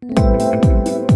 Música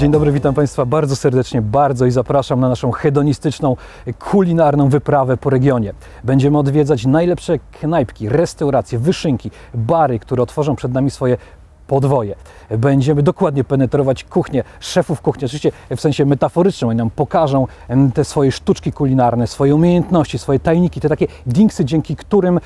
Dzień dobry, witam Państwa bardzo serdecznie, bardzo i zapraszam na naszą hedonistyczną, kulinarną wyprawę po regionie. Będziemy odwiedzać najlepsze knajpki, restauracje, wyszynki, bary, które otworzą przed nami swoje podwoje. Będziemy dokładnie penetrować kuchnię, szefów kuchni, oczywiście w sensie metaforycznym, oni nam pokażą te swoje sztuczki kulinarne, swoje umiejętności, swoje tajniki, te takie dinksy, dzięki którym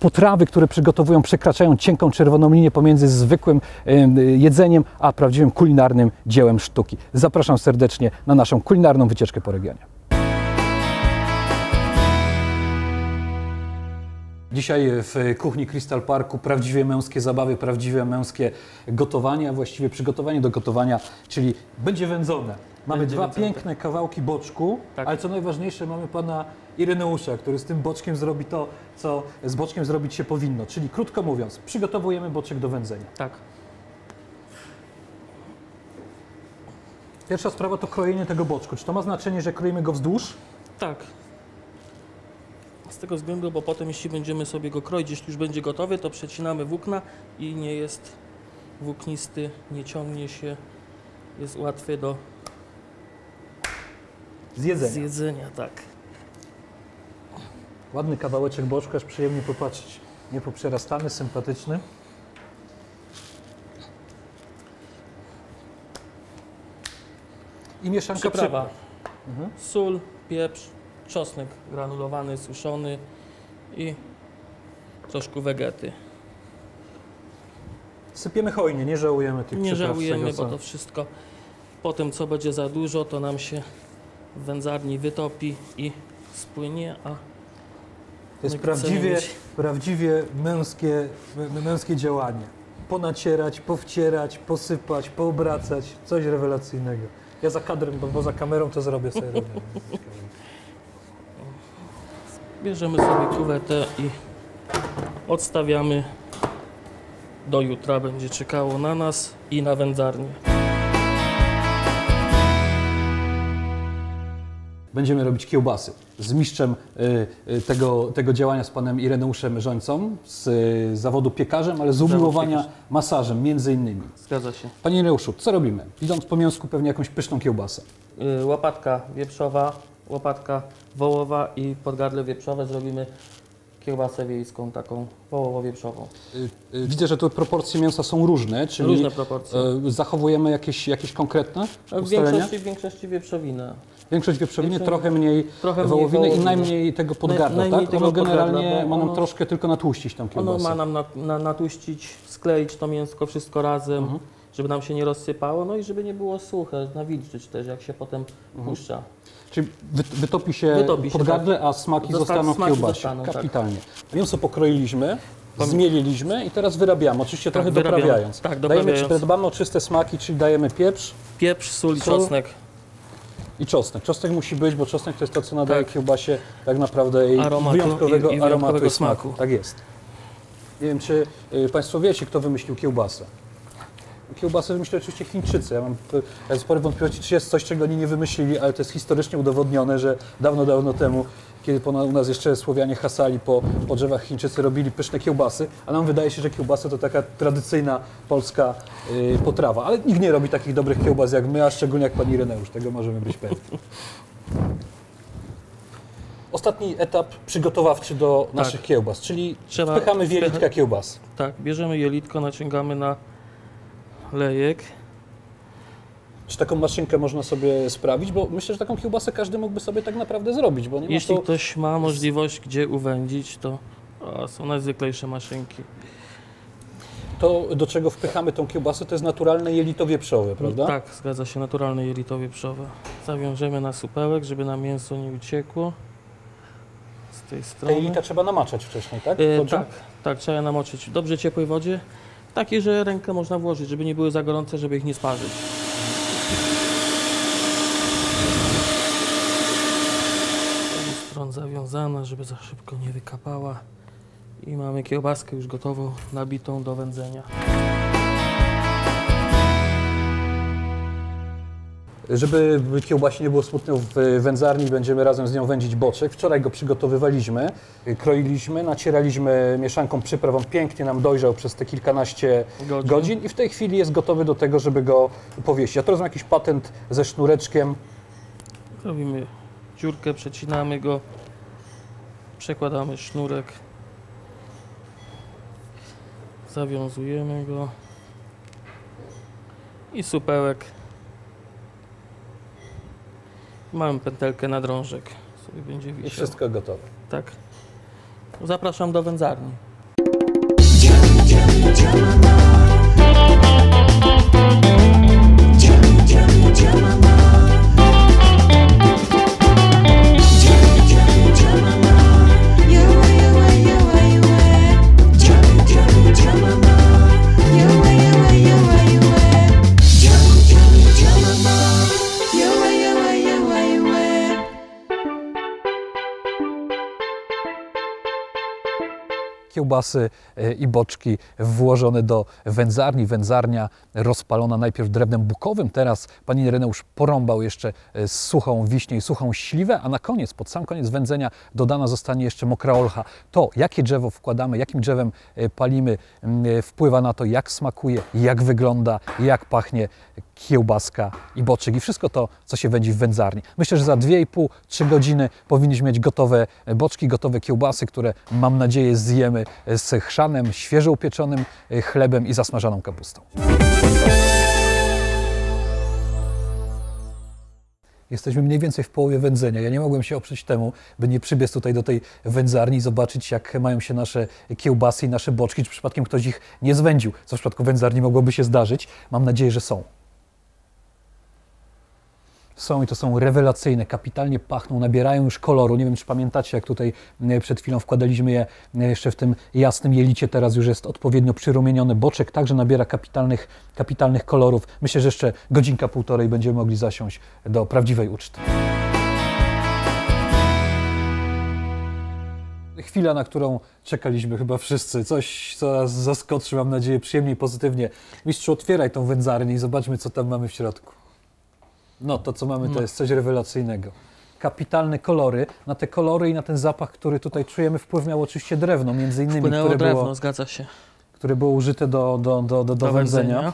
potrawy, które przygotowują, przekraczają cienką czerwoną linię pomiędzy zwykłym em, jedzeniem a prawdziwym kulinarnym dziełem sztuki. Zapraszam serdecznie na naszą kulinarną wycieczkę po regionie. Dzisiaj w kuchni Crystal Parku prawdziwie męskie zabawy, prawdziwe męskie gotowanie, a właściwie przygotowanie do gotowania, czyli będzie wędzone. Mamy Będzie dwa wędzone. piękne kawałki boczku, Tak. ale co najważniejsze mamy pana Ireneusza, który z tym boczkiem zrobi to, co z boczkiem zrobić się powinno. Czyli krótko mówiąc, przygotowujemy boczek do wędzenia. Tak. Pierwsza sprawa to krojenie tego boczku. Czy to ma znaczenie, że kroimy go wzdłuż? Tak. Z tego względu, bo potem jeśli będziemy sobie go kroić, jeśli już będzie gotowy, to przecinamy włókna i nie jest włóknisty, nie ciągnie się, jest łatwy do Z jedzenia. zjedzenia, tak. Ładny kawałeczek boczka, aż przyjemnie popatrzeć. Niepoprzerastany, sympatyczny. I mieszanka Przyprawa. przypraw. Mhm. Sól, pieprz, czosnek granulowany, suszony i troszkę wegety. Sypiemy hojnie, nie żałujemy tych Nie żałujemy, tego, bo co- to wszystko potem co będzie za dużo, to nam się w wędzarni wytopi i spłynie, a To jest My prawdziwie, prawdziwie męskie, mę- męskie działanie. Ponacierać, powcierać, posypać, poobracać. Coś rewelacyjnego. Ja za kadrem, bo poza kamerą to zrobię sobie. Bierzemy sobie kuwetę i odstawiamy do jutra. Będzie czekało na nas i na wędzarnię. Będziemy robić kiełbasy z mistrzem y, y, tego, tego działania z panem Ireneuszem Żońcą, z y, zawodu piekarzem, ale z umiłowania masażem między innymi. Zgadza się. Panie Ireneuszu, co robimy? Idąc po mięsku pewnie jakąś pyszną kiełbasę. Łopatka wieprzowa, łopatka wołowa i podgardle wieprzowe zrobimy kiełbasę wiejską, taką wołowo-wieprzową. Widzę, że tu proporcje mięsa są różne, czyli Różne proporcje. zachowujemy jakieś, jakieś konkretne W ustalenia? większości, w większości wieprzowina. Większość wieprzowiny, trochę mniej trochę mniej wołowiny i wołowiny. najmniej tego podgardla, najmniej tak? tego Ono generalnie bo ma nam ono- troszkę tylko natłuścić tą Ono kiełbasę. ma nam na, na, natłuścić, skleić to mięsko wszystko razem, Mhm. żeby nam się nie rozsypało, no i żeby nie było suche, nawilżyć też, jak się potem Mhm. puszcza. Czyli wy, wytopi się Wytopi się, podgardle, a smaki Zosta- zostaną w smaki kiełbasie. zostaną, tak. Kapitalnie. Mięso pokroiliśmy, zmieliliśmy i teraz wyrabiamy, oczywiście trochę wyrabiamy. doprawiając. Tak, Dajemy, doprawiając. dbamy o czyste smaki, czyli dajemy pieprz Pieprz, sól i Sól. czosnek. I czosnek. Czosnek musi być, bo czosnek to jest to, co nadaje Tak. kiełbasie tak naprawdę jej Aromatu wyjątkowego i- i aromatu wyjątkowego i smaku. smaku. Tak jest. Nie wiem, czy y, Państwo wiecie, kto wymyślił kiełbasę. Kiełbasę wymyślili oczywiście Chińczycy. Ja mam y, spore wątpliwości, czy jest coś, czego oni nie wymyślili, ale to jest historycznie udowodnione, że dawno, dawno temu, kiedy u nas jeszcze Słowianie hasali po, po drzewach, Chińczycy robili pyszne kiełbasy, a nam wydaje się, że kiełbasa to taka tradycyjna polska y, potrawa. Ale nikt nie robi takich dobrych kiełbas jak my, a szczególnie jak pan Ireneusz. Tego możemy być pewni. Ostatni etap przygotowawczy do naszych kiełbas, czyli Trzeba wpychamy wpychać- wielitka kiełbas. Tak, bierzemy jelitko, naciągamy na lejek. Czy taką maszynkę można sobie sprawić? Bo myślę, że taką kiełbasę każdy mógłby sobie tak naprawdę zrobić, bo nie ma Jeśli to... ktoś ma możliwość gdzie uwędzić, to o, są najzwyklejsze maszynki. to, do czego wpychamy tą kiełbasę, to jest naturalne jelito wieprzowe, prawda? Tak, zgadza się, naturalne jelito wieprzowe. Zawiążemy na supełek, żeby nam mięso nie uciekło. Z tej Te strony. jelita trzeba namaczać wcześniej, tak? E, tak, tak, trzeba je namoczyć w dobrze ciepłej wodzie. Takiej, że rękę można włożyć, żeby nie były za gorące, żeby ich nie sparzyć. Stron zawiązana, żeby za szybko nie wykapała. I mamy kiełbaskę już gotową, nabitą do wędzenia. Żeby kiełbasie nie było smutno w wędzarni, będziemy razem z nią wędzić boczek. Wczoraj go przygotowywaliśmy, kroiliśmy, nacieraliśmy mieszanką przyprawą. Pięknie nam dojrzał przez te kilkanaście Godzin. godzin i w tej chwili jest gotowy do tego, żeby go powiesić. Ja teraz mam jakiś patent ze sznureczkiem. Robimy dziurkę, przecinamy go, przekładamy sznurek, zawiązujemy go i supełek. Mamy pętelkę na drążek, sobie będzie I wszystko gotowe. Tak. Zapraszam do wędzarni. Kiełbasy e, i boczki włożone do wędzarni. Wędzarnia rozpalona najpierw drewnem bukowym, teraz pani Ireneusz porąbał jeszcze e, suchą wiśnię i suchą śliwę, a na koniec, pod sam koniec wędzenia dodana zostanie jeszcze mokra olcha. To, jakie drzewo wkładamy, jakim drzewem e, palimy, m, e, wpływa na to, jak smakuje, jak wygląda, jak pachnie kiełbaska i boczek i wszystko to, co się wędzi w wędzarni. Myślę, że za 2,5-3 godziny powinniśmy mieć gotowe boczki, gotowe kiełbasy, które mam nadzieję zjemy z chrzanem, świeżo upieczonym e, chlebem i zasmażaną kapustą. Jesteśmy mniej więcej w połowie wędzenia. Ja nie mogłem się oprzeć temu, by nie przybiec tutaj do tej wędzarni i zobaczyć, jak mają się nasze kiełbasy i nasze boczki, czy przypadkiem ktoś ich nie zwędził, co w przypadku wędzarni mogłoby się zdarzyć. Mam nadzieję, że są. Są i to są rewelacyjne, kapitalnie pachną, nabierają już koloru. Nie wiem, czy pamiętacie, jak tutaj e, przed chwilą wkładaliśmy je e, jeszcze w tym jasnym jelicie. Teraz już jest odpowiednio przyrumieniony. Boczek także nabiera kapitalnych, kapitalnych kolorów. Myślę, że jeszcze godzinka, półtorej będziemy mogli zasiąść do prawdziwej uczty. Chwila, na którą czekaliśmy chyba wszyscy. Coś, co nas zaskoczy, mam nadzieję, przyjemnie i pozytywnie. Mistrzu, otwieraj tą wędzarnię i zobaczmy, co tam mamy w środku. No, to co mamy, to No. jest coś rewelacyjnego. Kapitalne kolory. Na te kolory i na ten zapach, który tutaj czujemy, wpływ miało oczywiście drewno, między innymi, Płynęło które drewno, było, zgadza się. które było użyte do, do, do, do, do wędzenia.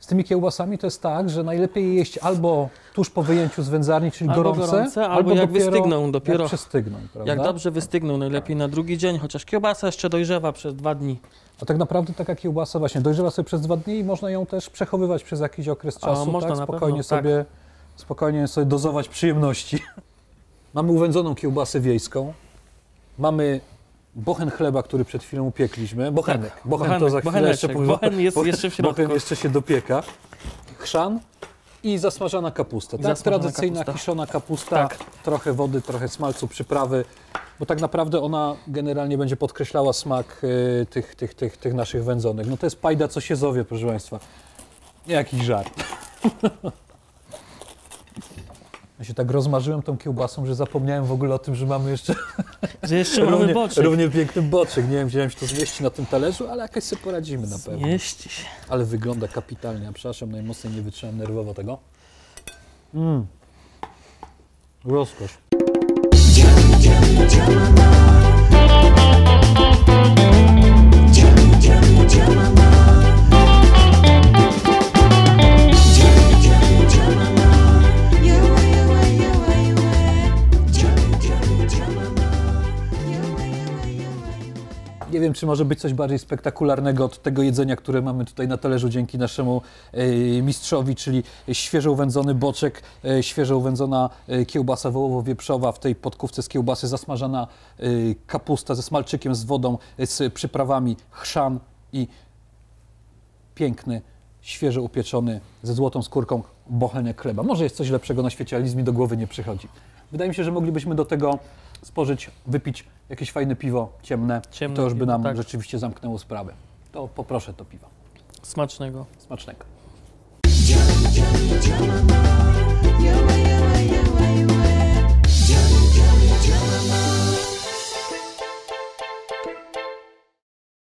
Z tymi kiełbasami to jest tak, że najlepiej je jeść albo tuż po wyjęciu z wędzarni, czyli Albo gorące, gorące, albo jak dopiero, wystygną dopiero. Jak przystygną, prawda? Jak dobrze wystygną, najlepiej na drugi dzień, chociaż kiełbasa jeszcze dojrzewa przez dwa dni. A tak naprawdę taka kiełbasa właśnie dojrzewa sobie przez dwa dni i można ją też przechowywać przez jakiś okres A, czasu, można tak? Spokojnie pewno, tak. sobie, spokojnie sobie dozować przyjemności. Mamy uwędzoną kiełbasę wiejską. Mamy bochen chleba, który przed chwilą upiekliśmy. Bochenek. Tak, bochen to bochenek, za chwilę jeszcze powiem. Bochen jest Bochen- jeszcze. Bochen jeszcze się dopieka. Chrzan i zasmażana kapusta. Tak, zasmażana tradycyjna kapusta. kiszona kapusta, Tak. trochę wody, trochę smalcu, przyprawy, bo tak naprawdę ona generalnie będzie podkreślała smak y, tych, tych, tych, tych naszych wędzonych. No to jest pajda, co się zowie, proszę Państwa. Nie jakiś żart. Ja się tak rozmarzyłem tą kiełbasą, że zapomniałem w ogóle o tym, że mamy jeszcze Że jeszcze mamy równie, boczek. równie piękny boczek. Nie wiem, gdzie się to zmieści na tym talerzu, ale jakoś sobie poradzimy na pewno. Mieści się. Ale wygląda kapitalnie. Przepraszam, najmocniej nie wytrzymam nerwowo tego. Mmm. Rozkosz. Nie wiem, czy może być coś bardziej spektakularnego od tego jedzenia, które mamy tutaj na talerzu dzięki naszemu e, mistrzowi, czyli świeżo uwędzony boczek, e, świeżo uwędzona e, kiełbasa wołowo-wieprzowa, w tej podkówce z kiełbasy zasmażana kapusta ze smalczykiem, z wodą, z przyprawami, chrzan i piękny, świeżo upieczony, ze złotą skórką bochenek chleba. Może jest coś lepszego na świecie, ale nic mi do głowy nie przychodzi. Wydaje mi się, że moglibyśmy do tego spożyć, wypić jakieś fajne piwo ciemne. Ciemne to już by piwo, nam tak. rzeczywiście zamknęło sprawę. To poproszę to piwo. Smacznego. Smacznego.